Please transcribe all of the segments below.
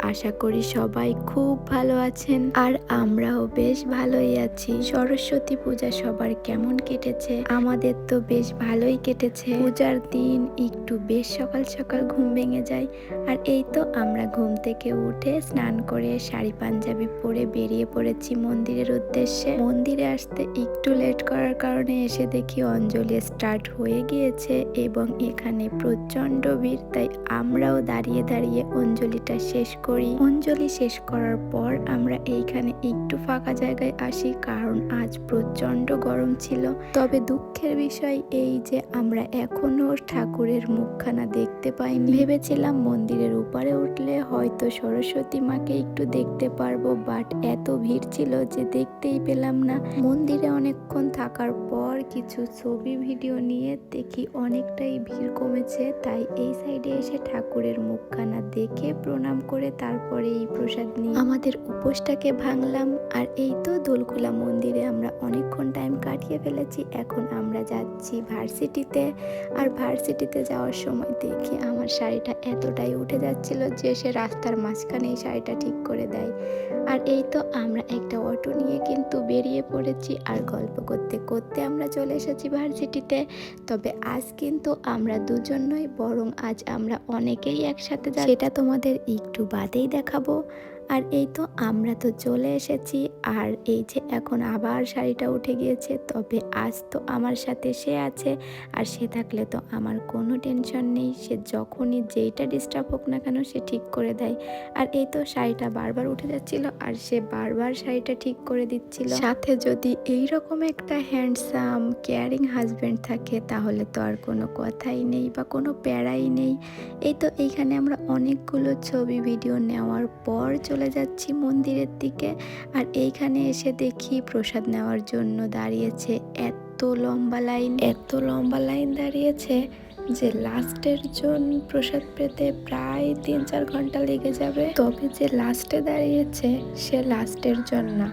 আশা করি সবাই খুব ভালো আছেন। আর আমরাও বেশ ভালোই আছি। সরস্বতী পূজা সবার কেমন কেটেছে? আমাদের তো বেশ ভালোই কেটেছে। পূজার দিন একটু বেশ সকাল সকাল ঘুম ভেঙে যায়। আর এই তো আমরা ঘুম থেকে উঠে স্নান করে শাড়ি পাঞ্জাবি পরে বেরিয়ে পড়েছি মন্দিরের উদ্দেশ্যে। মন্দিরে আসতে একটু লেট করার কারণে এসে দেখি অঞ্জলি স্টার্ট হয়ে গিয়েছে এবং এখানে প্রচণ্ড ভিড়, তাই আমরাও দাঁড়িয়ে দাঁড়িয়ে অঞ্জলিটা শেষ করি। অঞ্জলি শেষ করার পর আমরা এইখানে একটু ফাঁকা জায়গায় আসি, কারণ আজ প্রচণ্ড গরম ছিল। তবে দুঃখের বিষয় এই যে আমরা এখনও ঠাকুরের মুখখানা দেখতে পাইনি। ভেবেছিলাম মন্দিরের উপরে উঠলে হয়তো সরস্বতী মাকে একটু দেখতে পারব, বাট এত ভিড় ছিল যে দেখতেই পেলাম না। মন্দিরে অনেকক্ষণ থাকার পর কিছু ছবি, ভিডিও নিয়ে দেখি অনেকটাই ভিড় কমেছে, তাই এই সাইডে এসে ঠাকুরের মুখখানা দেখে প্রণাম করে তারপরে এই প্রসাদ নিয়ে আমাদের উপোসটাকে ভাঙলাম আর এই তো দোলকুলা মন্দিরে আমরা অনেকক্ষণ টাইম কাটিয়ে ফেলেছি। এখন আমরা যাচ্ছি ভার্সিটিতে আর ভার্সিটিতে যাওয়ার সময় দেখি আমার শাড়িটা এতটাই উঠে যাচ্ছিল যে সে রাস্তার মাঝখানে এই শাড়িটা ঠিক করে দেয়। আর এই তো আমরা একটা অটো নিয়ে কিন্তু বেরিয়ে পড়েছি আর গল্প করতে করতে আমরা চলে এসেছি ভার্সিটিতে। তবে আজ কিন্তু আমরা দুজন নই বরং আজ আমরা অনেকেই একসাথে যাই সেটা তোমাদের একটু বাদেই দেখাবো আর এই তো আমরা তো চলে এসেছি। আর এই যে এখন আবার শাড়িটা উঠে গিয়েছে, তবে আজ তো আমার সাথে সে আছে আর সে থাকলে তো আমার কোনো টেনশন নেই। সে যখনই যেইটা ডিস্টার্ব হোক না কেন সে ঠিক করে দেয়। আর এই তো শাড়িটা বারবার উঠে যাচ্ছিল আর সে বারবার শাড়িটা ঠিক করে দিচ্ছিল। সাথে যদি এই রকম একটা হ্যান্ডসাম কেয়ারিং হাজব্যান্ড থাকে, তাহলে তো আর কোনো কথাই নেই বা কোনো প্যারাই নেই। এই তো এইখানে আমরা অনেকগুলো ছবি ভিডিও নেওয়ার পর চলে যাচ্ছি মন্দিরের দিকে। আর এইখানে এসে দেখি প্রসাদ নেওয়ার জন্য দাঁড়িয়েছে এত লম্বা লাইন, এত লম্বা লাইন দাঁড়িয়েছে যে লাস্টের জন প্রসাদ পেতে প্রায় তিন চার ঘণ্টা লেগে যাবে। তবে যে লাস্টে দাঁড়িয়েছে সে লাস্টের জন না।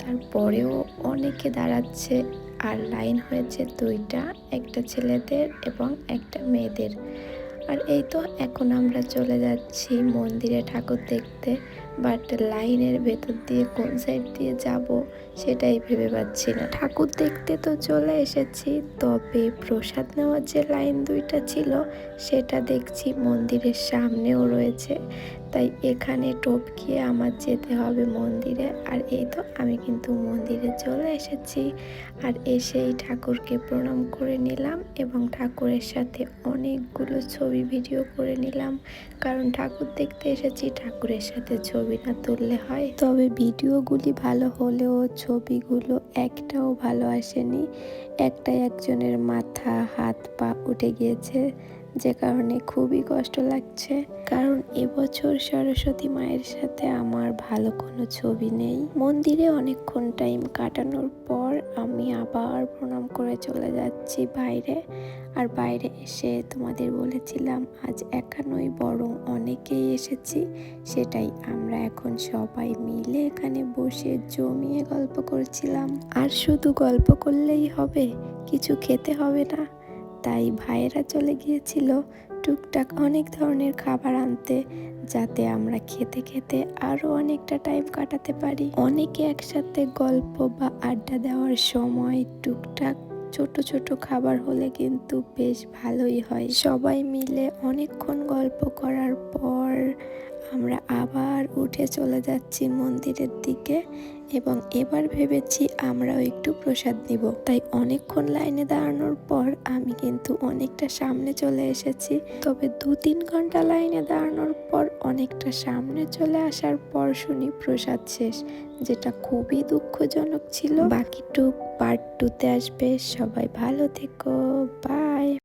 তারপরেও অনেকে দাঁড়াচ্ছে। আর লাইন হয়েছে দুইটা, একটা ছেলেদের এবং একটা মেয়েদের। আর এই তো এখন আমরা চলে যাচ্ছি মন্দিরে ঠাকুর দেখতে। বাট লাইনের ভেতর দিয়ে কোন সাইড দিয়ে যাব সেটাই ভেবে পাচ্ছি না। ঠাকুর দেখতে তো চলে এসেছি, তবে প্রসাদ নেওয়ার যে লাইন দুইটা ছিল, সেটা দেখছি মন্দিরের সামনেও রয়েছে। তাই এখানে টপকিয়ে আমার যেতে হবে মন্দিরে। আর এই তো আমি কিন্তু মন্দিরে চলে এসেছি। আর এসেই ঠাকুরকে প্রণাম করে নিলাম এবং ঠাকুরের সাথে অনেকগুলো ছবি ভিডিও করে নিলাম। কারণ ঠাকুর দেখতে এসেছি, ঠাকুরের সাথে ছবি না তুললে হয়। তবে ভিডিওগুলি ভালো হলেও ছবিগুলো একটাও ভালো আসেনি। একটা একজনের মাথা, হাত, পা উঠে গিয়েছে। যে কারণে খুবই কষ্ট লাগছে। কারণ এবছর সরস্বতী মায়ের সাথে আমার ভালো কোনো ছবি নেই। মন্দিরে অনেকক্ষণ টাইম কাটানোর পর আমি আবার প্রণাম করে চলে যাচ্ছি বাইরে। আর বাইরে এসে তোমাদের বলেছিলাম, আজ একা নই, বরং অনেকেই এসেছি। সেটাই আমরা এখন সবাই মিলে এখানে বসে জমিয়ে গল্প করছিলাম। আর শুধু গল্প করলেই হবে, কিছু খেতে হবে না। তাই ভাইয়েরা চলে গিয়েছিল টুকটাক অনেক ধরনের খাবার আনতে, যাতে আমরা খেতে খেতে আরও অনেকটা টাইম কাটাতে পারি। অনেকে একসাথে গল্প বা আড্ডা দেওয়ার সময় টুকটাক ছোট ছোট খাবার হলে কিন্তু বেশ ভালোই হয়। সবাই মিলে অনেকক্ষণ গল্প করার পর আমরা আবার উঠে চলে যাচ্ছি মন্দিরের দিকে এবং এবার ভেবেছি আমরাও একটু প্রসাদ নিব। তাই অনেকক্ষণ লাইনে দাঁড়ানোর পর আমি কিন্তু অনেকটা সামনে চলে এসেছি। তবে দু তিন ঘণ্টা লাইনে দাঁড়ানোর পর অনেকটা সামনে চলে আসার পর শুনি প্রসাদ শেষ, যেটা খুবই দুঃখজনক ছিল। বাকিটুক পার্ট টুতে আসবে। সবাই ভালো থেকো। বাই